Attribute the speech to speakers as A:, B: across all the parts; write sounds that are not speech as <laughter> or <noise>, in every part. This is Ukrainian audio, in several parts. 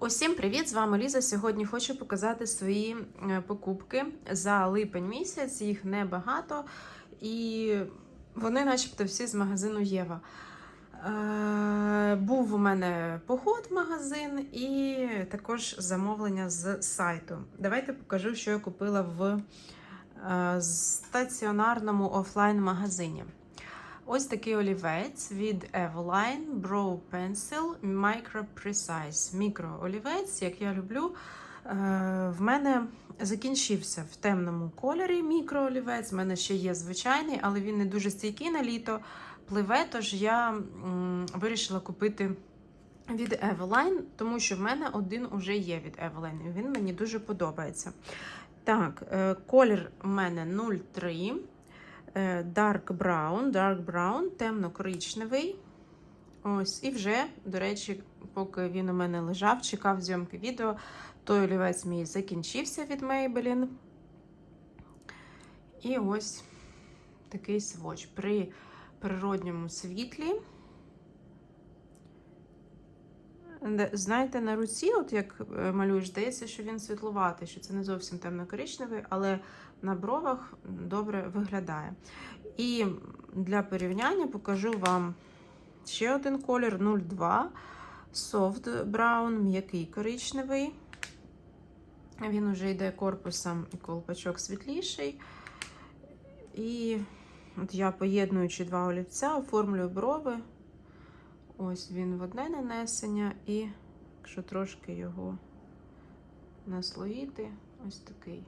A: Усім привіт! З вами Ліза. Сьогодні хочу показати свої е, покупки за липень місяць. Їх небагато, і вони, начебто, всі з магазину Єва. Е, був у мене поход в магазин і також замовлення з сайту. Давайте покажу, що я купила в е, стаціонарному офлайн-магазині. Ось такий олівець від Eveline Brow Pencil Micro Precise. Мікроолівець, як я люблю. Е, В мене закінчився в темному кольорі мікроолівець. У мене ще є звичайний, але він не дуже стійкий на літо. Пливе, тож я вирішила купити від Eveline, тому що в мене один уже є від Eveline. і Він мені дуже подобається. Так, е, колір в мене 03. Е, Dark Brown, Dark Brown, темно-коричневий. Ось, і вже, до речі, поки він у мене лежав, чекав зйомки відео, той олівець мій закінчився від Maybelline. І ось такий сводч. При природньому світлі. Знаєте, на руці, от як е, малюєш, здається, що він світлуватий, що це не зовсім темно-коричневий, але на бровах добре виглядає. І для порівняння покажу вам ще один колір 02 Soft Brown, м'який коричневий. Він уже йде корпусом і колпачок світліший. І от я, поєднуючи два олівця, оформлюю брови. Ось він в одне нанесення, і якщо трошки його наслоїти, ось такий.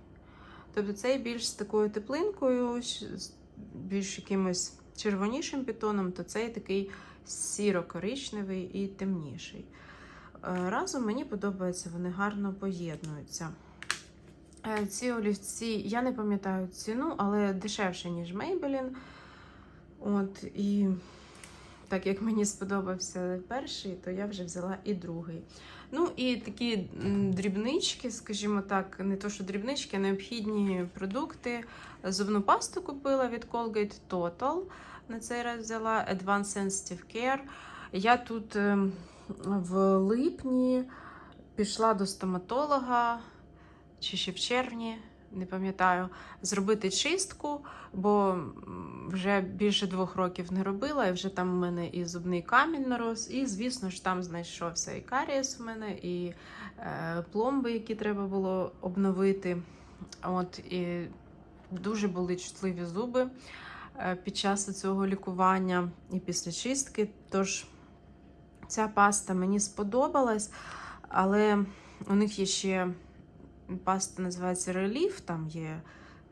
A: Тобто цей більш з такою теплинкою, більш якимось червонішим підтоном, то цей такий сіро-коричневий і темніший. Е, Разом мені подобається, вони гарно поєднуються. Е, Ці олівці, я не пам'ятаю ціну, але дешевше, ніж Maybelline. От, і так як мені сподобався перший, то я вже взяла і другий. Ну і такі дрібнички, скажімо так, не то, що дрібнички, а необхідні продукти. Зубну пасту купила від Colgate Total. На цей раз взяла Advanced Sensitive Care. Я тут ем, в липні пішла до стоматолога, чи ще в червні, не пам'ятаю, зробити чистку, бо вже більше двох років не робила, і вже там у мене і зубний камінь нарос, і, звісно ж, там знайшовся і карієс у мене, і е, пломби, які треба було обновити. От, і дуже були чутливі зуби е, під час цього лікування і після чистки. Тож ця паста мені сподобалась, але у них є ще паста називається Relief, там є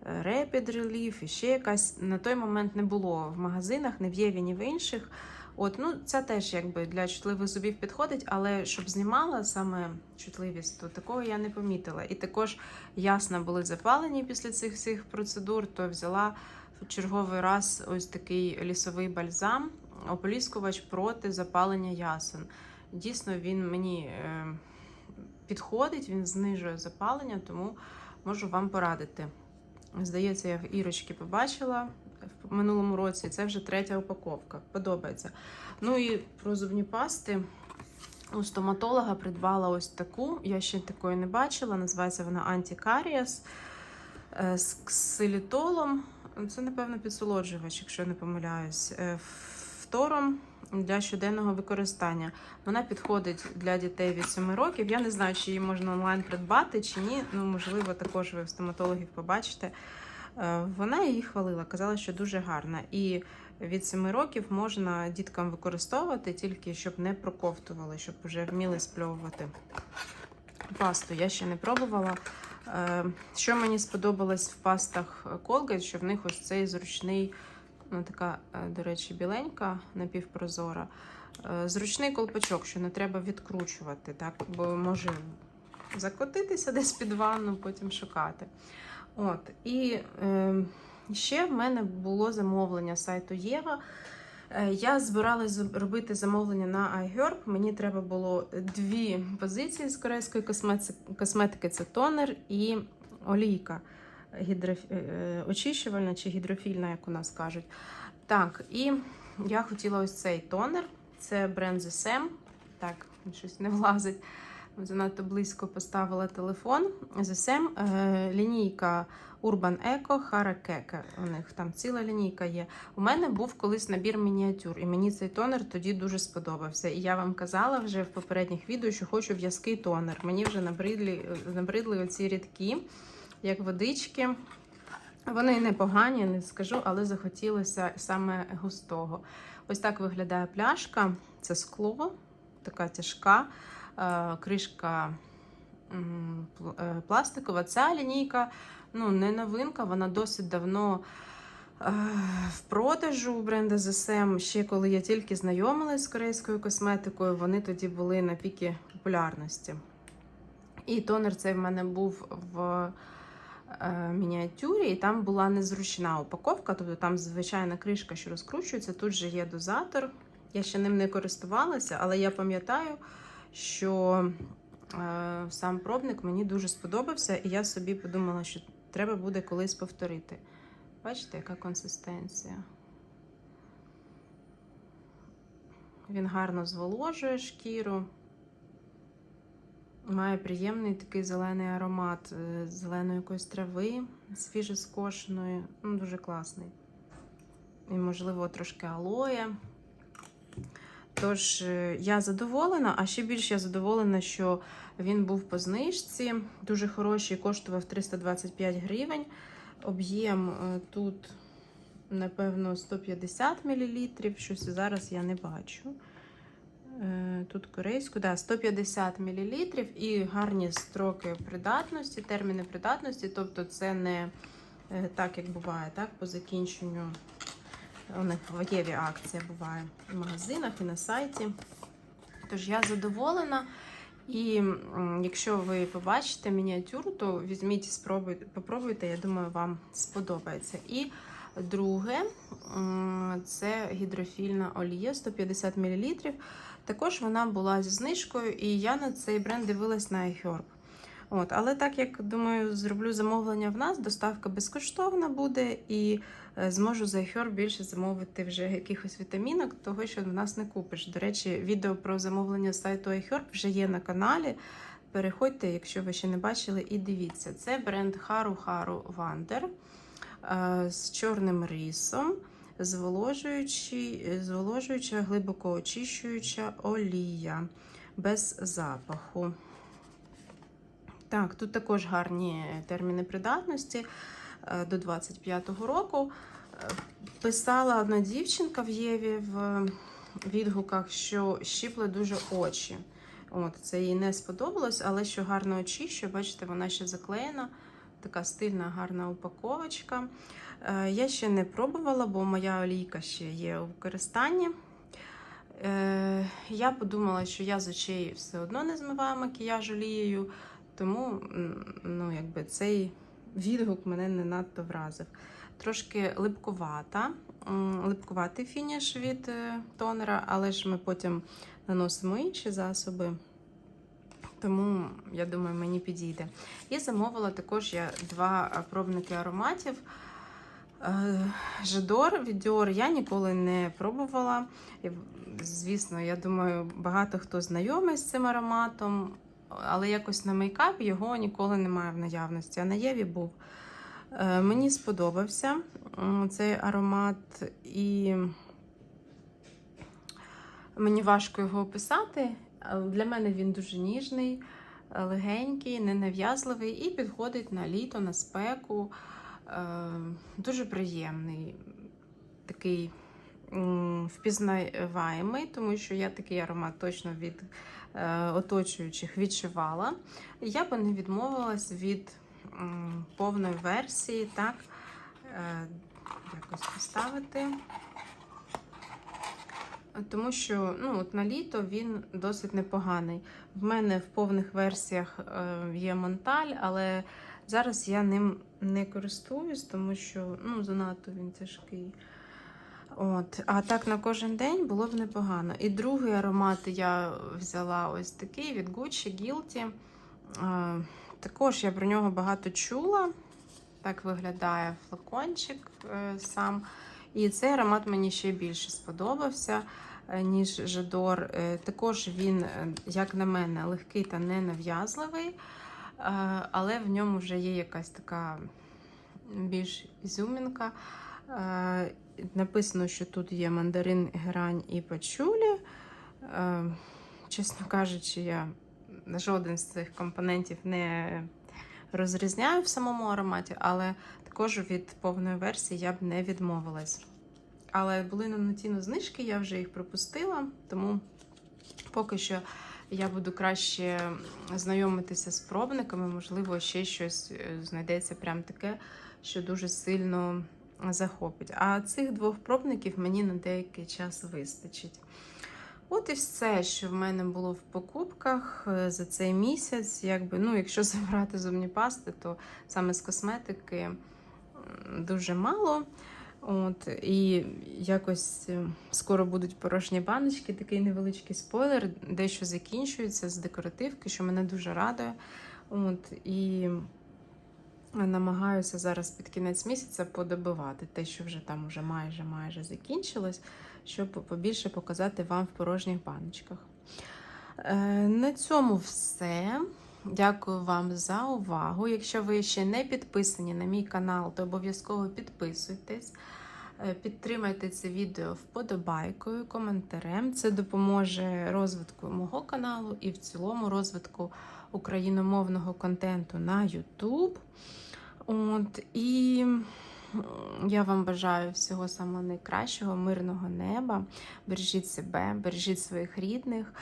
A: е, Rapid Relief і ще якась. На той момент не було в магазинах, не в Єві, ні в інших. От, ну, Це теж якби для чутливих зубів підходить, але щоб знімала саме чутливість, то такого я не помітила. І також ясно були запалені після цих всіх процедур, то взяла в черговий раз ось такий лісовий бальзам, ополіскувач проти запалення ясен. Дійсно, він мені е, підходить, він знижує запалення, тому можу вам порадити. Здається, я в Ірочки побачила в минулому році. Це вже третя упаковка. Подобається. Ну і про зубні пасти. У стоматолога придбала ось таку. Я ще такої не бачила. Називається вона Антикаріас е, з ксилітолом. Це, напевно, підсолоджувач, якщо я не помиляюсь. Е, Фтором для щоденного використання. Вона підходить для дітей від 7 років. Я не знаю, чи її можна онлайн придбати чи ні. Ну, можливо, також ви в стоматологів побачите. Е, Вона її хвалила, казала, що дуже гарна. І від 7 років можна діткам використовувати, тільки щоб не проковтували, щоб вже вміли спльовувати пасту. Я ще не пробувала. Е, Що мені сподобалось в пастах Colgate, що в них ось цей зручний, ну така, е, до речі, біленька, напівпрозора. Е, Зручний колпачок, що не треба відкручувати, так? бо може закотитися десь під ванну, потім шукати. От. І е, ще в мене було замовлення сайту Єва. Е, Я збиралась робити замовлення на iHerb. Мені треба було дві позиції з корейської косметики: це тонер і олійка гідроф... е, е, очищувальна чи гідрофільна, як у нас кажуть. Так, і я хотіла ось цей тонер. Це бренд The Sam. Так, щось не влазить. занадто близько поставила телефон. ZSM е, лінійка Urban Eco Harakeke. У них там ціла лінійка є. У мене був колись набір мініатюр, і мені цей тонер тоді дуже сподобався. І я вам казала вже в попередніх відео, що хочу в'язкий тонер. Мені вже набридли, набридли оці рідкі, як водички. Вони непогані, не скажу, але захотілося саме густого. Ось так виглядає пляшка. Це скло, така тяжка, е, кришка е, пластикова. Ця лінійка ну, не новинка, вона досить давно е, в продажу у бренду ZSM. Ще коли я тільки знайомилась з корейською косметикою, вони тоді були на пікі популярності. І тонер цей в мене був в мініатюрі, і там була незручна упаковка, тобто там звичайна кришка, що розкручується. Тут же є дозатор. Я ще ним не користувалася, але я пам'ятаю, що е, сам пробник мені дуже сподобався, і я собі подумала, що треба буде колись повторити. Бачите, яка консистенція? Він гарно зволожує шкіру. Має приємний такий зелений аромат е, зеленої якоїсь трави, свіжоскошеної. Ну, дуже класний. І, можливо, трошки алоє. Тож, е, я задоволена, а ще більше я задоволена, що він був по знижці. Дуже хороший, коштував 325 гривень. Об'єм е, тут, напевно, 150 мл. Щось зараз я не бачу. Е, Тут корейську, да, 150 мл і гарні строки придатності, терміни придатності. Тобто це не е, так, як буває, так, по закінченню. У них в Єві акція буває в магазинах і на сайті. Тож я задоволена. І якщо ви побачите мініатюру, то візьміть, спробуйте, попробуйте, я думаю, вам сподобається. І друге це гідрофільна олія 150 мл. Також вона була зі знижкою, і я на цей бренд дивилась на iHerb. От, але так як думаю, зроблю замовлення в нас, доставка безкоштовна буде, і е, зможу за iHerb більше замовити вже якихось вітамінок, того що в нас не купиш. До речі, відео про замовлення з сайту iHerb вже є на каналі. Переходьте, якщо ви ще не бачили, і дивіться. Це бренд Haru Haru Wonder е, з чорним рисом, зволожуюча, глибоко очищуюча олія без запаху. Так, тут також гарні терміни придатності е, до 25-го року. Е, Писала одна дівчинка в Єві в відгуках, що щіпле дуже очі. От, це їй не сподобалось, але що гарно очищує, бачите, вона ще заклеєна. Така стильна, гарна упаковочка. Е, Я ще не пробувала, бо моя олійка ще є у використанні. Е, Я подумала, що я з очей все одно не змиваю макіяж олією, тому ну, якби цей відгук мене не надто вразив. Tрошки липкувата, липкуватий фініш від е, тонера, але ж ми потім наносимо інші засоби. Тому, я думаю, мені підійде. І замовила також я два пробники ароматів. Е, Жидор від Dior я ніколи не пробувала. Звісно, я думаю, багато хто знайомий з цим ароматом, але якось на мейкап його ніколи немає в наявності. А на Єві був. Е, Мені сподобався цей аромат, і мені важко його описати. Для мене він дуже ніжний, легенький, ненав'язливий і підходить на літо, на спеку. Е, Дуже приємний, такий впізнаваємий, тому що я такий аромат точно від е, оточуючих відчувала. Я би не відмовилась від повної версії, так, е, якось поставити. Тому що ну, от на літо він досить непоганий. В мене в повних версіях є Монталь, але зараз я ним не користуюсь, тому що ну, занадто він тяжкий. От. А так на кожен день було б непогано. І другий аромат я взяла ось такий від Gucci Guilty. Також я про нього багато чула. Так виглядає флакончик е, сам. І цей аромат мені ще більше сподобався. е, ніж Жадор. Е, Також він, як на мене, легкий та ненав'язливий, але в ньому вже є якась така більш ізюмінка. Написано, що тут є мандарин, герань і пачулі. Чесно кажучи, я жоден з цих компонентів не розрізняю в самому ароматі, але також від повної версії я б не відмовилась. Але були на нотіно знижки, я вже їх пропустила, тому поки що я буду краще знайомитися з пробниками, можливо, ще щось е, знайдеться прям таке, що дуже сильно захопить. А цих двох пробників мені на деякий час вистачить. От і все, що в мене було в покупках е, за цей місяць. Якби, ну, якщо <laughs> забрати зубні пасти, то саме з косметики дуже мало. От, і якось е, скоро будуть порожні баночки, такий невеличкий спойлер, дещо закінчується з декоративки, що мене дуже радує. От, і намагаюся зараз під кінець місяця подобивати те, що вже там уже майже майже закінчилось, щоб побільше показати вам в порожніх баночках. Е, на цьому все. Дякую вам за увагу. Якщо ви ще не підписані на мій канал, то обов'язково підписуйтесь. Е, Підтримайте це відео вподобайкою, коментарем. Це допоможе розвитку мого каналу і в цілому розвитку україномовного контенту на YouTube. От, і я вам бажаю всього самого найкращого, мирного неба. Бережіть себе, бережіть своїх рідних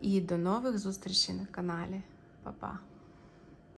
A: і до нових зустрічей на каналі. Па-па!